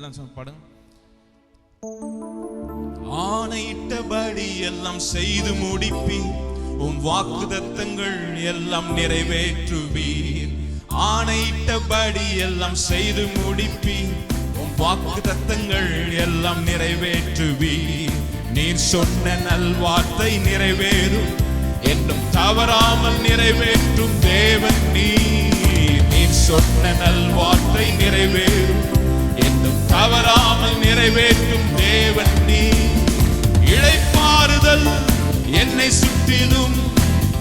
எல்லாம் பாடுங்க. ஆணையிட்டபடி எல்லாம் செய்து முடிப்பீர். உம் வாக்குதத்தங்கள் எல்லாம் நிறைவேற்றுவீர். ஆணையிட்டபடி எல்லாம் செய்து முடிப்பீர். உம் வாக்குதத்தங்கள் எல்லாம் நிறைவேற்றுவீர். நீர் சொன்ன நல்வார்த்தை நிறைவேறும். என்னும் தவறாமல் நிறைவேற்றும் தேவன் நீர். நீர் சொன்ன நல்வார்த்தை நிறைவேறும். தவறாமல் நிறைவேற்றும் தேவன் நீ. இழைப்பாறுதல் என்னை சுற்றிலும்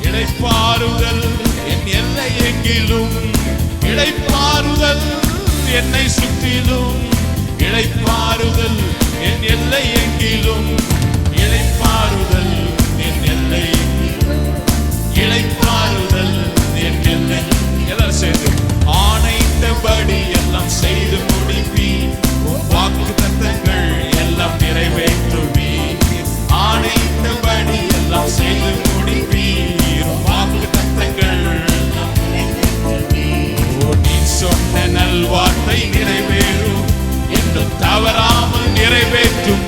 இழைப்பாறுதல் என் எல்லை எங்கிலும் இழைப்பாறுதல் என்னை சுற்றிலும் இழைப்பாறுதல் என் எல்லை எங்கிலும் இழைப்பாறுதல் என் எல்லை தவறாமல் நிறைவேற்றும் தேவன்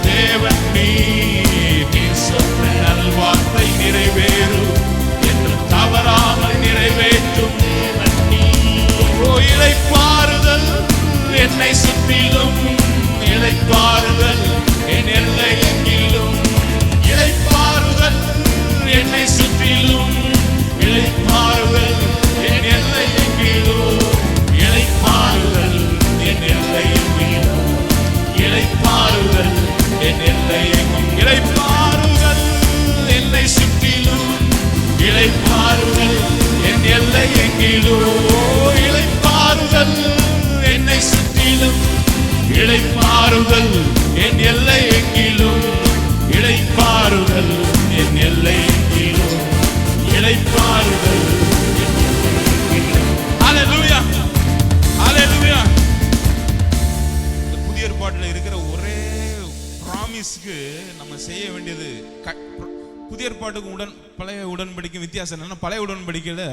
வித்தியாசம் என்னென்னா பழைய உடன்படிக்கையில்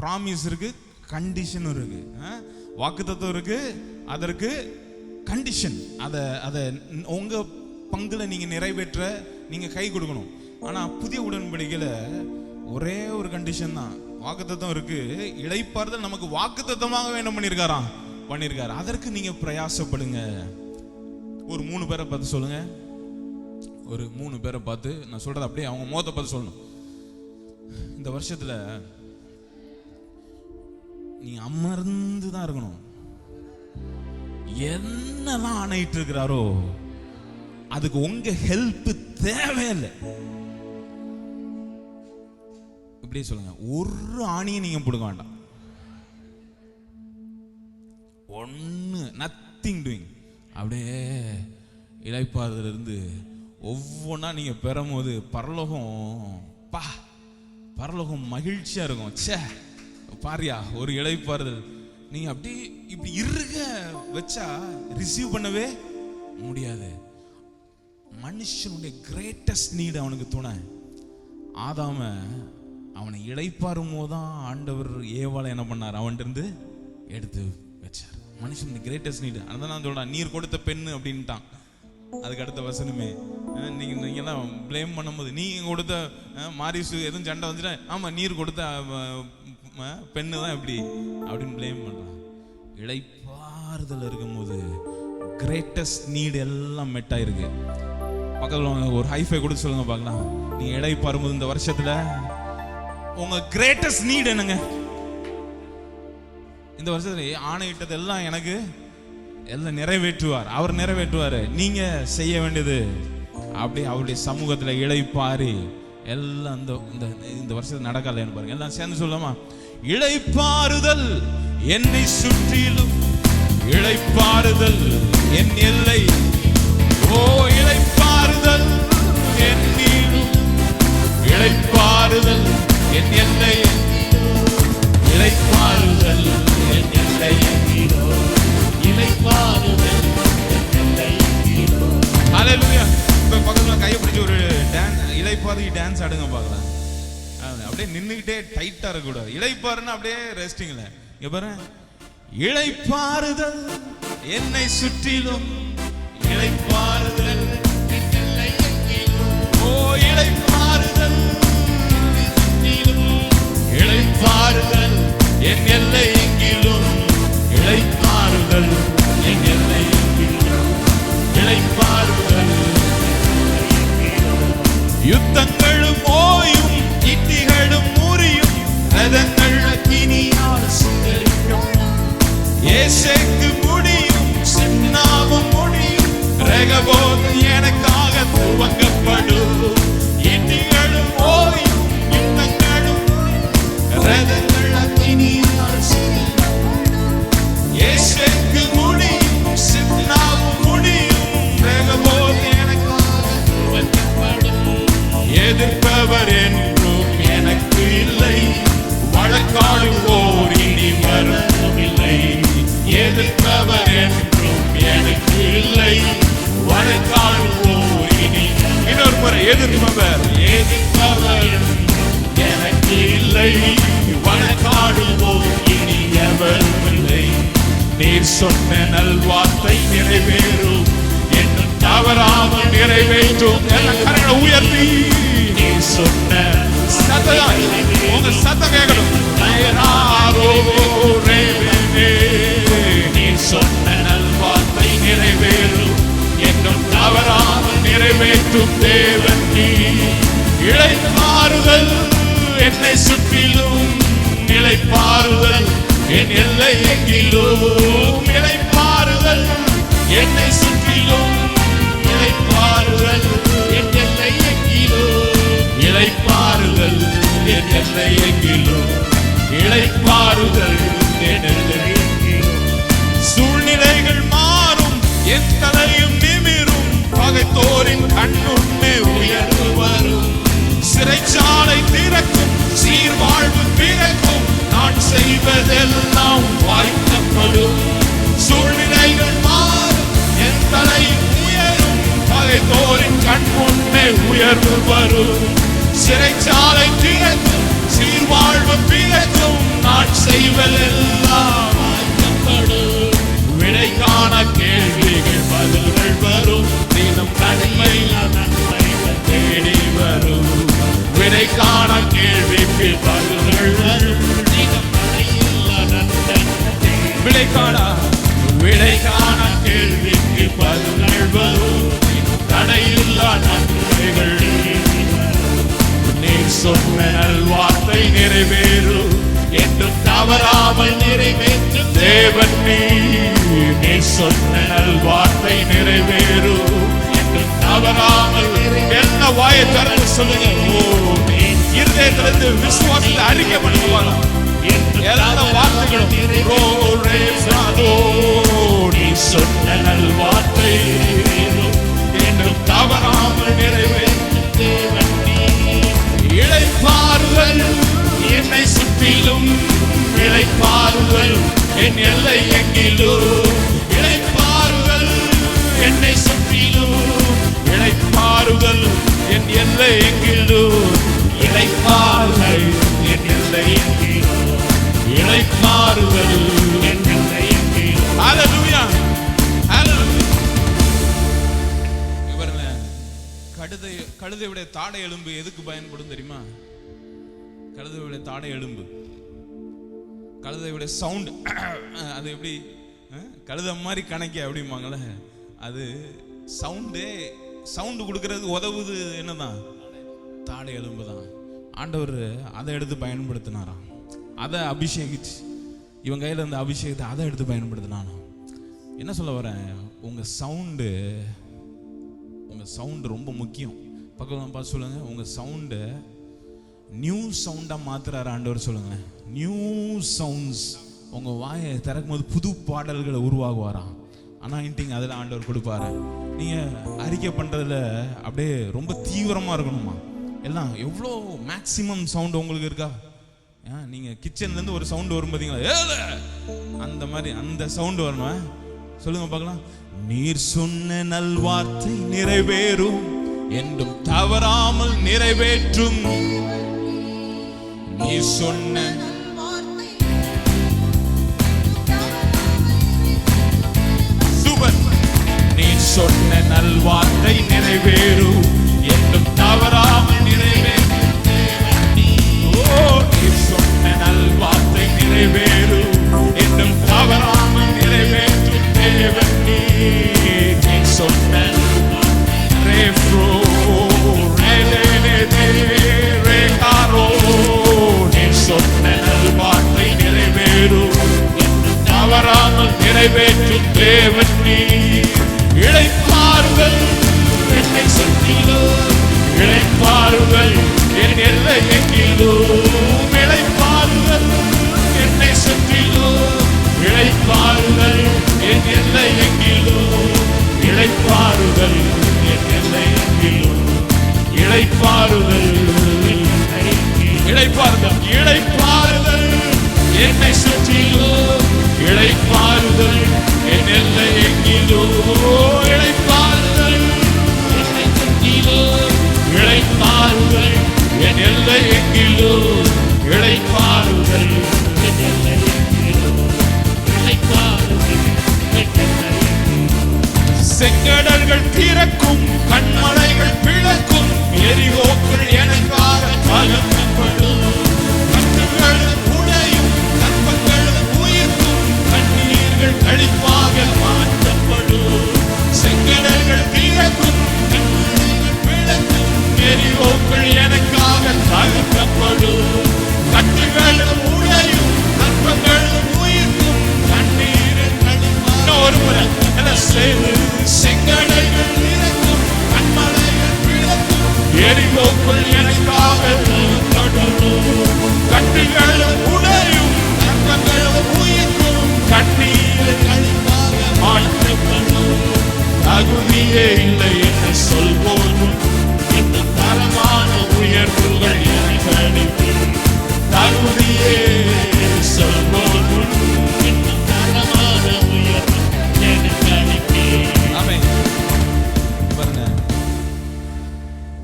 ப்ராமிஸ் இருக்கு கண்டிஷனும் இருக்கு. வாக்கு தத்துவம் இருக்கு அதற்கு கண்டிஷன் அதை அதை உங்க பங்குல நீங்க நிறைவேற்ற நீங்க கை கொடுக்கணும். ஆனா புதிய உடன்படிக்கையில் ஒரே ஒரு கண்டிஷன் தான். வாக்குத்தத்தம் இருக்கு இளைப்பாறுதல் நமக்கு வாக்குத்தத்தமாக வேணும் பண்ணியிருக்காராம். பண்ணியிருக்காரு. அதற்கு நீங்க பிரயாசப்படுங்க. ஒரு மூணு பேரை பார்த்து சொல்லுங்க. ஒரு மூணு பேரை பார்த்து நான் சொல்றது அப்படியே அவங்க முகத்தை பார்த்து சொல்லணும். இந்த வருஷத்துல நீ அமர்ந்து தான் இருக்கணும். என்னதான் ஆணையிட்டு இருக்கிறாரோ அதுக்கு உங்க ஹெல்ப் தேவையில்லை. இப்படியே சொல்லுங்க ஒரு ஆணியும் நீங்க பிடுங்க வேண்டாம். ஒன்று நத்திங் டூயிங் அப்படியே இழைப்பாறுதல இருந்து ஒவ்வொன்றா நீங்கள் பெறும்போது பரலோகம் பா பரலோகம் மகிழ்ச்சியாக இருக்கும். ச்சே பாரியா ஒரு இழைப்பாறுதல் நீங்கள் அப்படி இப்படி இருக வச்சா ரிசீவ் பண்ணவே முடியாது. மனுஷனுடைய கிரேட்டஸ்ட் நீடு அவனுக்கு துணை. ஆதாம அவனை இழைப்பாரும் போதுதான் ஆண்டவர் ஏவாளை என்ன பண்ணார்? அவன்கிட்ட இருந்து எடுத்து வச்சார். மனுஷனுடைய கிரேட்டஸ்ட் நீடு அதான் நான் சொல்கிறேன் நீர் கொடுத்த பெண்ணு அப்படின்ட்டான். அதுக்கு அடுத்த வசனமே. நீங்கள் நீங்க நீங்க ப்ளேம் பண்ணும்போது நீங்கள் கொடுத்த மாரிசு எதுவும் சண்டை வந்துட்டா ஆமா நீர் கொடுத்த பெண்ணு தான் இப்படி அப்படின்னு ப்ளேம் பண்றான் இளைப்பாறுதல் இருக்கும்போது கிரேட்டஸ்ட் நீடு எல்லாம் மெட்டாயிருக்கு. பக்கத்தில் ஒரு ஹைஃபை கொடுத்து சொல்லுங்க பார்க்கலாம். நீங்கள் இளைப்பாறும்போது இந்த வருஷத்தில் உங்க கிரேட்டஸ்ட் நீடு என்னங்க? இந்த வருஷத்தில் ஆணையிட்டது எல்லாம் எனக்கு எல்லாம் நிறைவேற்றுவார். அவர் நிறைவேற்றுவார். நீங்கள் செய்ய வேண்டியது அப்படி அவருடைய சமூகத்தில் இழைப்பாரி எல்லாம் இந்த இந்த இந்த வருஷத்துல நடக்கலைன்னு பாருங்க. எல்லாம் சேர்ந்து சொல்லலாமா இழைப்பாறுதல் என்னை சுற்றிலும் இழைப்பாறுதல் என் எல்லை இளைப்பாருன்னா அப்படியே ரெஸ்டிங்ல இங்க பாரு. இளைப்பாறுதல் என்னை சுற்றிலும் இளைப்பாறுதல் ஓ இளைப்பாறுதல் இளைப்பாறுதல் என் எதிர்ப்பவர் என்றும் எனக்கு இல்லை வழக்காடுவோர் இனி வருவதில்லை எதிர்ப்பவர் என்றும் எனக்கு இல்லை வழக்காடுவோர் இனி இன்னொரு முறை எதிர்ப்பவர். எதிர்ப்பவர் எனக்கு இல்லை வழக்காடுவோர் இனி எவரும் இல்லை நீர் சொன்ன நல்வார்த்தை நிறைவேறும். என்னும் தவறாமல் நிறைவேற்றும். என கரங்களை உயர்த்தி. சொன்ன சத்தம் உங்க சத்தம் கேட்கணும் தயாரோ ரேவனே. நீர் சொன்ன நல்வார்த்தை நிறைவேறும். என்னும் தவறாமல் நிறைவேற்றும் தேவன் நீ இழைப்பாறுதல் என்னை சுற்றிலும் இழைப்பாறுதல் என் எல்லை எங்கிலும் இழைப்பாறுதல் என்னை சுற்றிலும் இழைப்பாறுதல் என் என் எல்லை எங்கிலும் இழைப்பாறுதல் சூழ்நிலைகள் மாறும் என் தலையும் நிமிரும் பகைத்தோரின் கண்ணுண்ணே உயர்வு வரும். சிறைச்சாலை திறக்கும் சீர்வாழ்வு பிறக்கும் நான் செய்வதெல்லாம் வாய்க்கப்படும். சூழ்நிலைகள் மாறும் என் தலையும் உயரும் பகைத்தோரின் கண்முன்னே உயர்வு வரும். சிறைச்சாலை செய்வதெல்லாம் வாய்க்கப்படும் விடை காண கேள்விகள் பதில்கள் வரும். தினம் நன்மை நன்மைகள் தேடி வரும். விடை காண கேள்விக்கு பதில்கள் வரும். தினம் நன்மையில்லா நன்மைகள் தேடி- விடை காண விடை காண கேள்விக்கு பதில்கள் வரும். தினம் தடையில்லா நன்மைகள் தேடி வரும். நீ சொன்ன தவறாமல் நிறைவேற்று தேவன் நீ சொன்ன நல்வார்த்தை நிறைவேறும். என்றும் தவறாமல் என்ன வாயை திறந்து சொல்லுங்க. ஓ நீ இருதயத்திலிருந்து விசுவாசத்தில் அறிக்கை பண்ணுவாங்க எல்லா வார்த்தைகளும் ரோ, சாதோ. நீ சொன்ன நல்வார்த்தை நிறைவேறும். என்றும் தவறாமல் நிறைவேற்று தேவன் நீ இழைப்பார்கள் என்னை சுற்றிலும் இளைப்பாறுதல் என் எல்லை எங்கிலும். இழைப்பார்கள் என்னை சுற்றிலும். இழைப்பார்கள் என் எல்லை எங்கிலும். இழைப்பார்கள் என் எல்லை எங்கிலும். இழைப்பார்கள் என் எல்லை எங்கிலும். ஹalleluya கழுதை கழுதையுடைய தாடை எலும்பு எதுக்கு பயன்படும் தெரியுமா? கழுதையுடைய தாடை எலும்பு. கழுதையுடைய சவுண்ட் அது எப்படி கழுத மாதிரி கணக்கி அப்படிம்பாங்கள அது சவுண்டே சவுண்டு கொடுக்கறது உதவுது என்னதான்? தாடை எலும்பு தான். ஆண்டவர் அதை எடுத்து பயன்படுத்தினாராம். அதை அபிஷேகிச்சு. இவன் கையில் இருந்த அபிஷேகத்தை அதை எடுத்து பயன்படுத்தினாராம். என்ன சொல்ல வரேன்? உங்கள் சவுண்டு உங்கள் சவுண்டு ரொம்ப முக்கியம். பக்கம் பார்த்து சொல்லுங்கள் உங்கள் சவுண்டு நியூ சவுண்டாக மாத்துறாரு ஆண்டவர் சொல்லுங்க. நியூ சவுண்ட்ஸ் உங்கள் வாயை திறக்கும் போது புது பாடல்களை உருவாகுவாராம் அனாயிண்டிங் அதில் ஆண்டவர் கொடுப்பாரு. நீங்கள் அறிக்கை பண்ணுறதுல அப்படியே ரொம்ப தீவிரமாக இருக்கணுமா? எல்லாம் எவ்வளோ மேக்சிமம் சவுண்டு உங்களுக்கு இருக்கா? ஏன் நீங்கள் கிச்சன்லேருந்து ஒரு சவுண்டு வரும் பார்த்தீங்களா ஏல! அந்த மாதிரி அந்த சவுண்டு வரணும்? சொல்லுங்க பார்க்கலாம். நீர் சொன்ன நல்வார்த்தை நிறைவேறும் என்றும் தவறாமல் நிறைவேற்றும். நீ சொன்ன நீ சொன்ன நல்வார்த்தை நிறைவேறும். என்றும் தவறாமல் நிறைவேறும். நீ சொன்ன நல்வார்த்தை நிறைவேறும்.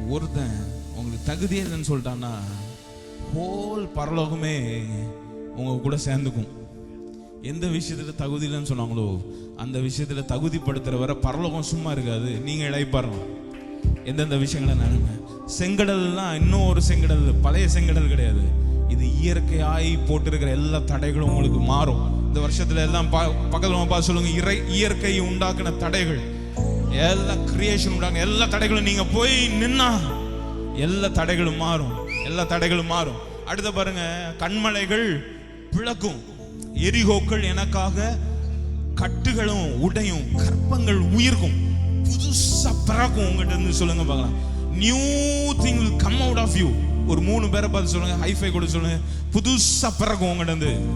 ஒருத்தன் உங்களுக்கு தகுதியே இல்லைன்னு சொல்லிட்டான்னா ஹோல் பரலோகமே உங்க கூட சேர்ந்துக்கும். எந்த விஷயத்துல தகுதி இல்லைன்னு சொன்னாங்களோ அந்த விஷயத்துல தகுதிப்படுத்துகிற வரை பரலோகம் சும்மா இருக்காது. நீங்க இழைப்பாரலாம் எந்தெந்த விஷயங்களை நானுங்க செங்கடல்லாம் இன்னும் ஒரு செங்கடல் பழைய செங்கடல் கிடையாது. இது இயற்கையாய் போட்டிருக்கிற எல்லா தடைகளும் உங்களுக்கு மாறும். இந்த வருஷத்துல எல்லாம் பக்கத்துல பா சொல்லுங்க இறை இயற்கை உண்டாக்குன தடைகள். எல்லா கிரியேஷன் எல்லா தடைகளும் நீங்க போய் நின்னா எல்லா தடைகளும் மாறும். எல்லா தடைகளும் மாறும். அடுத்த பாருங்க கண்மலைகள் பிளக்கும். எரிகோக்கள் எனக்காக கட்டுகளும் உடையும் கற்பங்கள் உயிர்க்கும். புதுசா பிறக்கும் உங்ககிட்ட இருந்து சொல்லுங்க பார்க்கலாம். New thing come out of you ஒரு மூணு பேரை பார்த்து சொல்லுங்க ஹைஃபை கூட சொல்லுங்க. புதுசா பிறக்கும் உங்ககிட்ட இருந்து.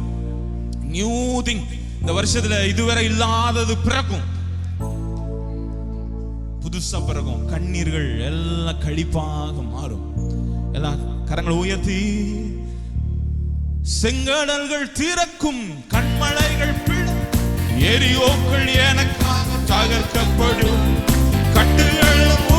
நியூ திங் இந்த வருஷத்துல இதுவரை இல்லாதது பிறக்கும். புதுசா பிறகும் கண்ணீர்கள் எல்லாம் கழிப்பாக மாறும். எல்லாம் கரங்களை உயர்த்தி செங்கடல்கள் திறக்கும் கண்மலைகள் பிழ எரியோக்கள் எனக்காக தகர்க்கப்படும். கட்டுகளும்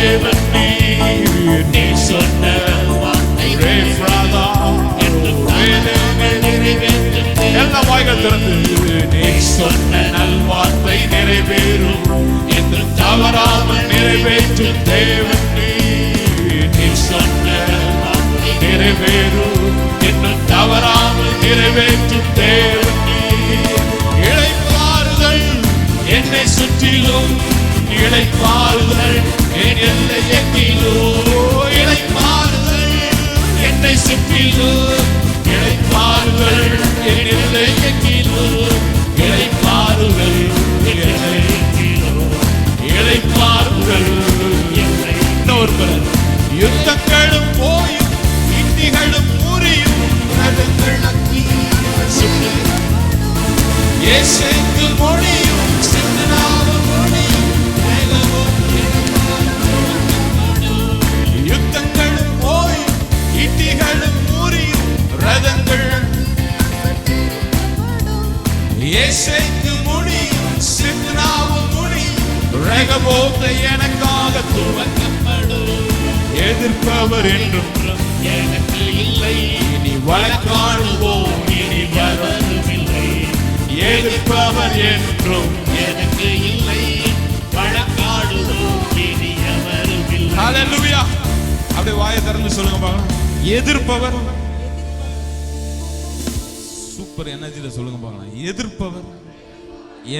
தேவன் நீர் நீர் சொன்ன நல்வார்த்தை என்றும் தவறாமல் நிறைவேற்றும் தேவன் எல்லா வாய்கள் திறந்து நீ சொன்ன நல்வார்த்தை நிறைவேறும் என்று தவறாமல் நிறைவேற்றும் தேவன் நீ. சொன்ன நிறைவேறும் என்று தவறாமல் நிறைவேற்றும் தேவன் நீ. என்னை சுற்றிலும் இளைப்பாறுதல் என் எல்லை எங்கிலோ இளைப்பாறுதல் என்னை சுற்றிலும் இளைப்பாறுதல் என் எல்லை எங்கிலோ இளைப்பாறுதல் என் எல்லை எங்கிலோ இளைப்பாறுதல் என்னை இன்னொரு முறை. யுத்தங்களும் போயும் இட்டிகளும் முறியும் ரதங்கள் அக்கினியால் எதிர்ப்பவர் என்றும். எனக்கு இல்லை இனி வழக்காடுவோம் இனி வருவதுமில்லை. எதிர்ப்பவர் என்றும். எனக்கு இல்லை வழக்காடுவோம் இனி எவரும் இல்லை அப்படியே வாயை திறந்து சொல்லுங்க பாக்கலாம் எதிர்ப்பவர். சூப்பர் எனர்ஜியில் சொல்லுங்க பார்க்கலாம் எதிர்ப்பவர்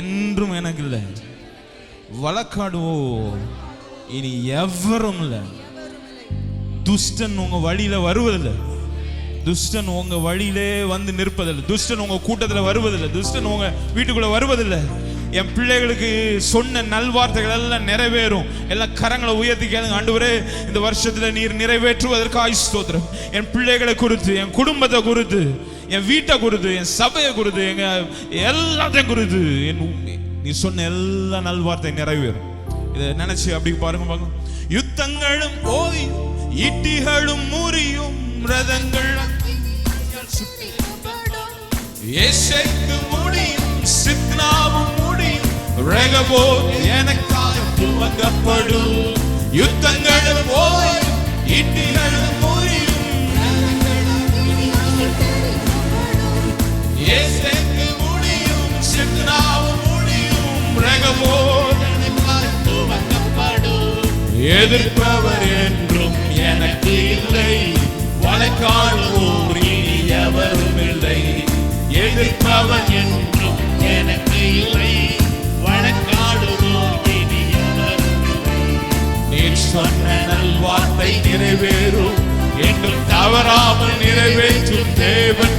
என்றும் எனக்கு இல்லை. வழக்காடுவோ இனி எவரும் இல்லை. துஷ்டன் உங்க வழியில வருவதில்லை. துஷ்டன் உங்க வழியிலே வந்து நிற்பதில்லை. துஷ்டன் உங்க கூட்டத்தில் வருவதில்லை. துஷ்டன் உங்க வீட்டுக்குள்ள வருவதில்லை. என் பிள்ளைகளுக்கு சொன்ன நல்வார்த்தைகள் எல்லாம் நிறைவேறும். எல்லாம் கரங்களை உயர்த்தி கேளுங்க. ஆண்டவரே இந்த வருஷத்தில் நீர் நிறைவேற்றுவதற்காக ஸ்தோத்திரம். என் பிள்ளைகளை குறித்து என் குடும்பத்தை குறித்து என் வீட்டை குறித்து என் சபையை குறித்து எங்க எல்லாத்தையும் குறித்து என் நீ சொன்ன எல்லா நல்வார்த்தை நிறைவேறும். இதை நினைச்சு அப்படி பாருங்க பாருங்க யுத்தங்களும் ஓய் இட்டிகளும் முறியும் ரதங்கள். இயேசுக்கு முடியும் சித்னாவும் முடியும் ரகபோ எனக்காக துவங்கப்படும். யுத்தங்களும் ஓய் இட்டிகளும் முறியும் இயேசுக்கு முடியும் சித்னாவும் முடியும் ரகபோ எனக்காக துவங்கப்படும். எதிர்ப்பவர் வார்த்தை நிறைவேறும். எங்கள் தவறாமல் நிறைவேற்றும் தேவன்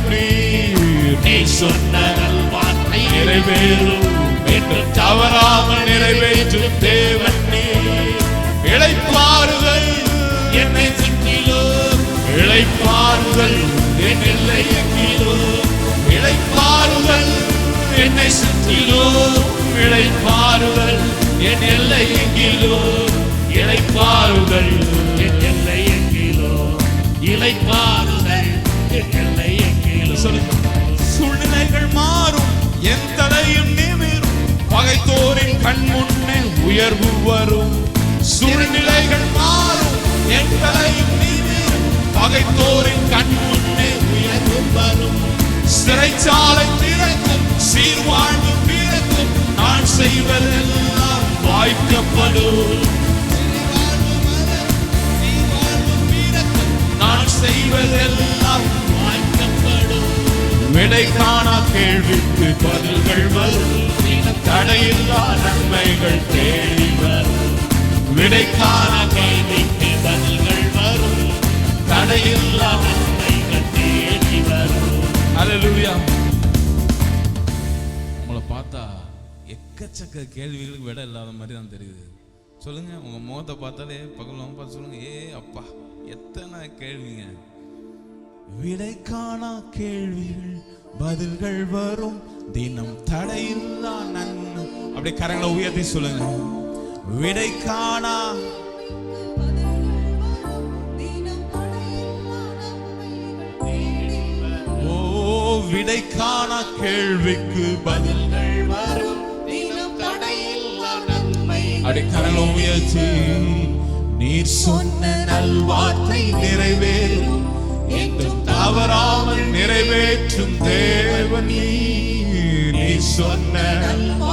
நீ சொன்ன வார்த்தை நிறைவேறும். எங்கள் தவறாமல் நிறைவேற்றும் தேவன் நீ இளைப்பாறுதல் என்னை சுற்றிலோ இளைப்பாறுதல் என் இல்லை எங்கிலோ. இளைப்பாறுதல் என்னை சுற்றிலோ இளைப்பாறுதல் என் எல்லை எங்கிலோ. இலைப்பாறுதல் எல்லை எங்கிலோ. இலைப்பாறுதல் எல்லை எங்கிலோ. சூழ்நிலைகள் மாறும் என் தலையும் நிமிரும். பகைத்தோரின் கண் முன்னே உயர்வு வரும். சூழ்நிலைகள் மாறும் என் தலையும் நிமிரும். பகைத்தோரின் கண் முன்னே உயர்வு வரும். சிறைச்சாலை திறக்கும் சீர்வாழ்வு பிறக்கும். நான் செய்வதெல்லாம் வாய்க்கப்படும் செய்வதெல்லாம் வாய்க்கப்படும் விடை காணா கேள்விக்கு பதில்கள் வரும். தடையில்லா நன்மைகள் தேடி வரும். விடை காணா கேள்விக்கு பதில்கள் வரும். தடையில்லா நன்மைகள் தேடி வரும். ஹalleluya. உங்களை பார்த்தா எக்கச்சக்க கேள்விகளுக்கு விட இல்லாத மாதிரி தான் தெரியுது. சொல்லுங்க உங்க முகத்தை பார்த்தாலே பக்கத்துல பார்த்து சொல்லுங்க ஏ அப்பா எத்தனை கேள்விங்க? விடை காணா கேள்விகள் பதில்கள் வரும். தினம் தடையில்லா நன்மை. அப்படியே கரங்களை உயர்த்தி சொல்லுங்க. விடை காணா. ஓ விடை காணா கேள்விக்கு பதில்கள் வரும். கரங்களை உயர்த்தி. நீர் சொன்ன நல்வார்த்தை நிறைவேறும். என்றும் தவறாமல் நிறைவேற்றும் தேவன் நீர். நீ சொன்ன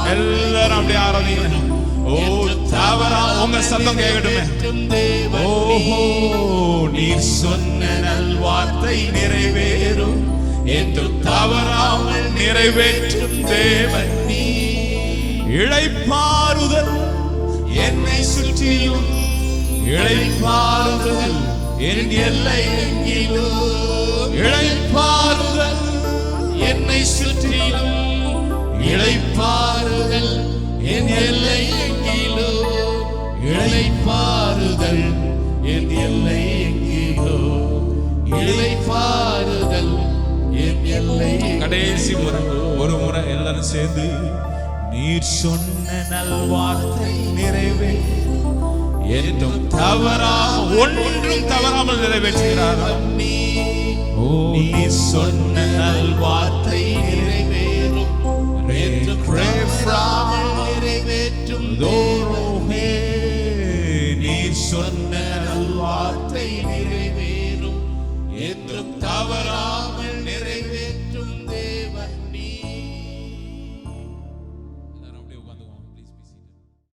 எல்லாரும் அப்படியே ஆராதிங்க ஓ தவறா உங்க சத்தம் கேட்கட்டுமே. ஓஹோ நீர். சொன்ன நல்வார்த்தை நிறைவேறும். என்றும் தவறாமல் நிறைவேற்றும் தேவன் நீ இழைப்பாறுதல் என்னை சுற்றிலும் இழைப்பாறுதல் என் எல்லை எங்கிலும் இழைப்பாறுதல் என்னை சுற்றிலும் இழைப்பாறுதல் என் எல்லை எங்கிலும் இழைப்பாறுதல் என் எல்லை இளைப்பாறுதல் என் எல்லை கடைசி முறை ஒரு முறை எல்லாரும் சேர்ந்து நீர் சொன்ன நல்வார்த்தை நிறைவே. என்றும் தவறா ஒன்றும் தவறாமல் நிறைவேற்றுகிறார்? நீ சொன்ன நல்வார்த்தை நிறைவேறும். நிறைவேற்றும் தோரோமே நீர் சொன்ன நல்வார்த்தை நிறைவேறும். என்றும் தவறா